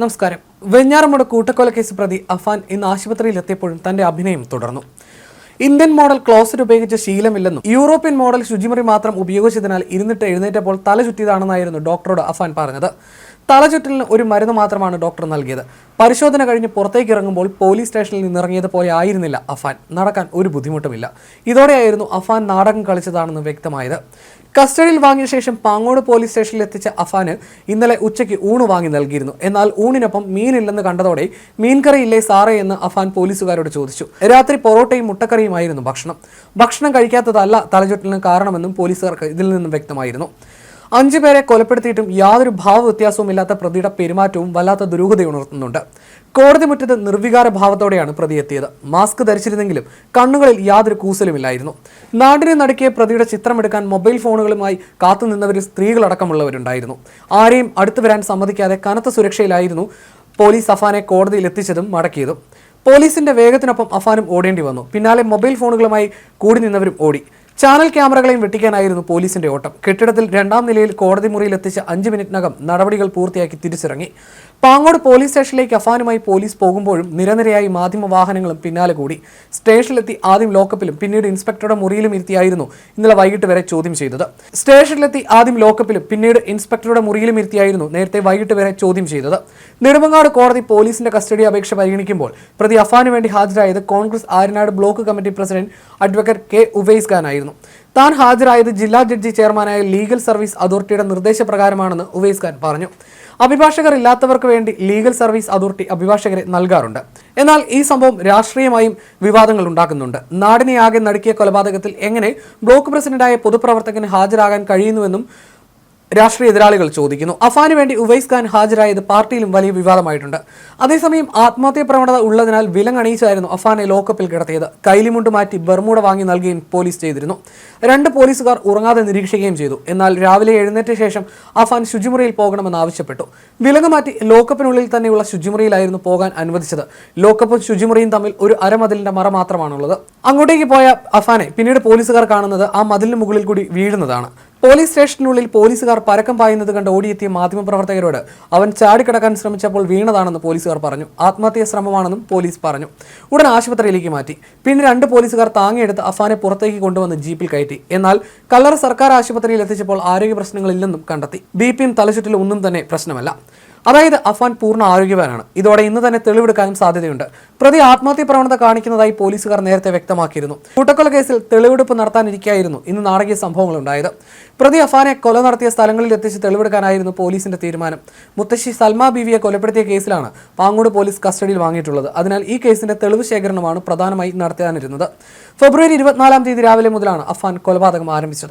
നമസ്കാരം. വെഞ്ഞാറമ്മൂട് കൂട്ടക്കൊലക്കേസ് പ്രതി അഫാൻ ഇന്ന് ആശുപത്രിയിൽ എത്തിയപ്പോഴും തന്റെ അഭിനയം തുടർന്നു. ഇന്ത്യൻ മോഡൽ ക്ലോസറ്റ് ഉപയോഗിച്ച ശീലമില്ലെന്നും യൂറോപ്യൻ മോഡൽ ശുചിമുറി മാത്രം ഉപയോഗിച്ചതിനാൽ ഇരുന്നിട്ട് എഴുന്നേറ്റപ്പോൾ തല ചുറ്റിയതാണെന്നായിരുന്നു ഡോക്ടറോട് അഫാൻ പറഞ്ഞത്. തലചുറ്റലിന് ഒരു മരുന്ന് മാത്രമാണ് ഡോക്ടർ നൽകിയത്. പരിശോധന കഴിഞ്ഞ് പുറത്തേക്ക് ഇറങ്ങുമ്പോൾ പോലീസ് സ്റ്റേഷനിൽ നിന്നിറങ്ങിയതുപോലെ ആയിരുന്നില്ല അഫാൻ. നടക്കാൻ ഒരു ബുദ്ധിമുട്ടുമില്ല. ഇതോടെയായിരുന്നു അഫാൻ നാടകം കളിച്ചതാണെന്ന് വ്യക്തമായത്. കസ്റ്റഡിയിൽ വാങ്ങിയ ശേഷം പാങ്ങോട് പോലീസ് സ്റ്റേഷനിൽ എത്തിച്ച അഫാന് ഇന്നലെ ഉച്ചയ്ക്ക് ഊണ് വാങ്ങി നൽകിയിരുന്നു. എന്നാൽ ഊണിനൊപ്പം മീനില്ലെന്ന് കണ്ടതോടെ മീൻകറി ഇല്ലേ സാറേ എന്ന് അഫാൻ പോലീസുകാരോട് ചോദിച്ചു. രാത്രി പൊറോട്ടയും മുട്ടക്കറിയുമായിരുന്നു ഭക്ഷണം. ഭക്ഷണം കഴിക്കാത്തതല്ല തലചുറ്റലിന് കാരണമെന്നും പോലീസുകാർക്ക് ഇതിൽ നിന്നും വ്യക്തമായിരുന്നു. അഞ്ചു പേരെ കൊലപ്പെടുത്തിയിട്ടും യാതൊരു ഭാവ വ്യത്യാസവും ഇല്ലാത്ത പ്രതിയുടെ പെരുമാറ്റവും വല്ലാത്ത ദുരൂഹതയുണർത്തുന്നുണ്ട് കോടതി മുറ്റത്ത് നിർവികാര ഭാവത്തോടെയാണ് പ്രതി എത്തിയത്. മാസ്ക് ധരിച്ചിരുന്നെങ്കിലും കണ്ണുകളിൽ യാതൊരു കൂസലുമില്ലായിരുന്നു. നാടിനെ നടുക്കിയ പ്രതിയുടെ ചിത്രമെടുക്കാൻ മൊബൈൽ ഫോണുകളുമായി കാത്തുനിന്നവരിൽ സ്ത്രീകളടക്കമുള്ളവരുണ്ടായിരുന്നു. ആരെയും അടുത്തു വരാൻ സമ്മതിക്കാതെ കനത്ത സുരക്ഷയിലായിരുന്നു പോലീസ് അഫാനെ കോടതിയിൽ എത്തിച്ചതും മടക്കിയതും. പോലീസിന്റെ വേഗത്തിനൊപ്പം അഫാനും ഓടേണ്ടി വന്നു. പിന്നാലെ മൊബൈൽ ഫോണുകളുമായി കൂടി നിന്നവരും ഓടി. ചാനൽ ക്യാമറകളെയും വെട്ടിക്കാനായിരുന്നു പോലീസിന്റെ ഓട്ടം. കെട്ടിടത്തിൽ രണ്ടാം നിലയിൽ കോടതി മുറിയിൽ എത്തിച്ച അഞ്ച് മിനിറ്റിനകം നടപടികൾ പൂർത്തിയാക്കി തിരിച്ചിറങ്ങി. പാങ്ങോട് പോലീസ് സ്റ്റേഷനിലേക്ക് അഫാനുമായി പോലീസ് പോകുമ്പോഴും നിരനിരയായി മാധ്യമ വാഹനങ്ങളും പിന്നാലെ കൂടി. സ്റ്റേഷനിലെത്തി ആദ്യം ലോക്കപ്പിലും പിന്നീട് ഇൻസ്പെക്ടറുടെ മുറിയിലും ഇരുത്തിയായിരുന്നു ഇന്നലെ വൈകിട്ട് വരെ ചോദ്യം ചെയ്തത്. സ്റ്റേഷനിലെത്തി ആദ്യം ലോക്കപ്പിലും പിന്നീട് ഇൻസ്പെക്ടറുടെ മുറിയിലും ഇരുത്തിയായിരുന്നു നേരത്തെ വൈകിട്ട് വരെ ചോദ്യം ചെയ്തത്. നെടുമങ്ങാട് കോടതി പോലീസിന്റെ കസ്റ്റഡി അപേക്ഷ പരിഗണിക്കുമ്പോൾ പ്രതി അഫാനു വേണ്ടി ഹാജരായത് Congress Aryanad block committee president advocate K Uvais ഖാനായിരുന്നു. താൻ ഹാജരായത് ജില്ലാ ജഡ്ജി ചെയർമാനായ ലീഗൽ സർവീസ് അതോറിറ്റിയുടെ നിർദ്ദേശപ്രകാരമാണെന്ന് ഉവൈസ് ഖാൻ പറഞ്ഞു. അഭിഭാഷകർ ഇല്ലാത്തവർക്ക് വേണ്ടി ലീഗൽ സർവീസ് അതോറിറ്റി അഭിഭാഷകരെ നൽകാറുണ്ട്. എന്നാൽ ഈ സംഭവം രാഷ്ട്രീയമായും വിവാദങ്ങൾ ഉണ്ടാക്കുന്നുണ്ട്. നാടിനെ ആകെ നടുക്കിയ കൊലപാതകത്തിൽ എങ്ങനെ ബ്ലോക്ക് പ്രസിഡന്റായ പൊതുപ്രവർത്തകന് ഹാജരാകാൻ കഴിയുന്നുവെന്നും രാഷ്ട്രീയ എതിരാളികൾ ചോദിക്കുന്നു. അഫാന് വേണ്ടി ഉവൈസ് ഖാൻ ഹാജരായത് പാർട്ടിയിലും വലിയ വിവാദമായിട്ടുണ്ട്. അതേസമയം ആത്മഹത്യ പ്രവണത ഉള്ളതിനാൽ വിലങ്ങണിയിച്ചായിരുന്നു അഫാനെ ലോക്കപ്പിൽ കിടത്തിയത്. കൈലിമുണ്ട് മാറ്റി ബർമൂട വാങ്ങി നൽകുകയും പോലീസ് ചെയ്തിരുന്നു. രണ്ട് പോലീസുകാർ ഉറങ്ങാതെ നിരീക്ഷിക്കുകയും ചെയ്തു. എന്നാൽ രാവിലെ എഴുന്നേറ്റ ശേഷം അഫാൻ ശുചിമുറിയിൽ പോകണമെന്ന് ആവശ്യപ്പെട്ടു. വിലങ്ങ് മാറ്റി ലോക്കപ്പിനുള്ളിൽ തന്നെയുള്ള ശുചിമുറിയിലായിരുന്നു പോകാൻ അനുവദിച്ചത്. ലോക്കപ്പും ശുചിമുറിയും തമ്മിൽ ഒരു അരമതിലിന്റെ മറ മാത്രമാണുള്ളത്. അങ്ങോട്ടേക്ക് പോയ അഫാനെ പിന്നീട് പോലീസുകാർ കാണുന്നത് ആ മതിലിന് മുകളിൽ കൂടി വീഴുന്നതാണ്. പോലീസ് സ്റ്റേഷനുള്ളിൽ പോലീസുകാർ പരക്കം പായുന്നത് കണ്ട് ഓടിയെത്തിയ മാധ്യമപ്രവർത്തകരോട് അവൻ ചാടിക്കടക്കാൻ ശ്രമിച്ചപ്പോൾ വീണതാണെന്ന് പോലീസുകാർ പറഞ്ഞു. ആത്മഹത്യാ ശ്രമമാണെന്നും പോലീസ് പറഞ്ഞു. ഉടൻ ആശുപത്രിയിലേക്ക് മാറ്റി. പിന്നെ രണ്ട് പോലീസുകാർ താങ്ങിയെടുത്ത് അഫാനെ പുറത്തേക്ക് കൊണ്ടുവന്ന് ജീപ്പിൽ കയറ്റി. എന്നാൽ കല്ലറ സർക്കാർ ആശുപത്രിയിൽ എത്തിച്ചപ്പോൾ ആരോഗ്യ പ്രശ്നങ്ങളില്ലെന്നും കണ്ടെത്തി. ബി പിയും തലച്ചുറ്റിലും ഒന്നും തന്നെ പ്രശ്നമല്ല. അതായത് അഫാൻ പൂർണ ആരോഗ്യവാനാണ്. ഇതോടെ ഇന്ന് തന്നെ തെളിവെടുക്കാനും സാധ്യതയുണ്ട്. പ്രതി ആത്മഹത്യ പ്രവണത കാണിക്കുന്നതായി പോലീസുകാർ നേരത്തെ വ്യക്തമാക്കിയിരുന്നു. കൂട്ടക്കൊല കേസിൽ തെളിവെടുപ്പ് നടത്താനിരിക്കായിരുന്നു ഇന്ന് നാടകീയ സംഭവങ്ങൾ ഉണ്ടായത് പ്രതി അഫാനെ കൊല നടത്തിയ സ്ഥലങ്ങളിൽ എത്തിച്ച് തെളിവെടുക്കാനായിരുന്നു പോലീസിന്റെ തീരുമാനം. മുത്തശ്ശി സൽമ ബീവിയെ കൊലപ്പെടുത്തിയ കേസിലാണ് പാങ്ങോട് പോലീസ് കസ്റ്റഡിയിൽ വാങ്ങിയിട്ടുള്ളത്. അതിനാൽ ഈ കേസിന്റെ തെളിവ് ശേഖരണമാണ് പ്രധാനമായി നടത്താനിരുന്നത്. ഫെബ്രുവരി ഇരുപത്തിനാലാം തീയതി രാവിലെ മുതലാണ് അഫാൻ കൊലപാതകം ആരംഭിച്ചത്.